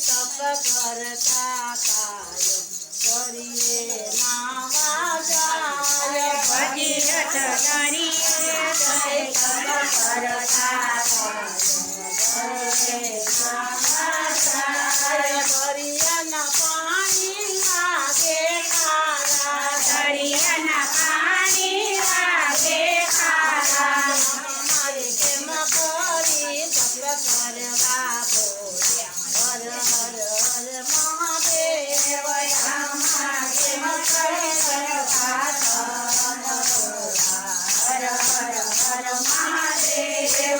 તપ કરતા કાયમ કરીએ નાવા જાય ભગીરથ કરીએ. તપ કરતા કાયમ કરીએ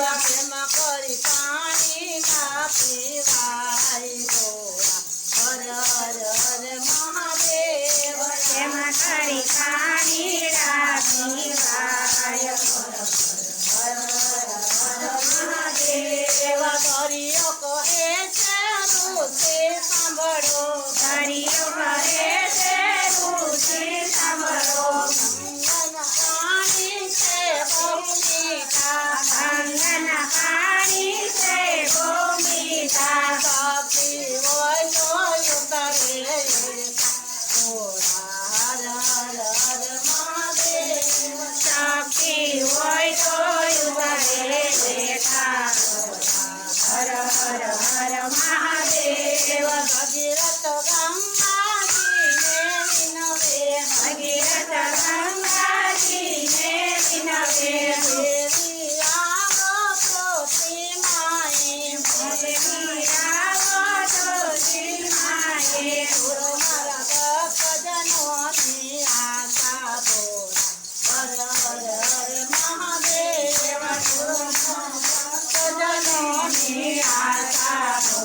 દેવા પ્રેમ કરી પાણી ના પીવાય હર હર હર મહાદેવ. પ્રેમ કરી પાણી ના પીવાય હર હર મહાદેવ. કરીઓ કહે છે સાંભળો. કરીઓ જનો ની આશા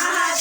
Yes.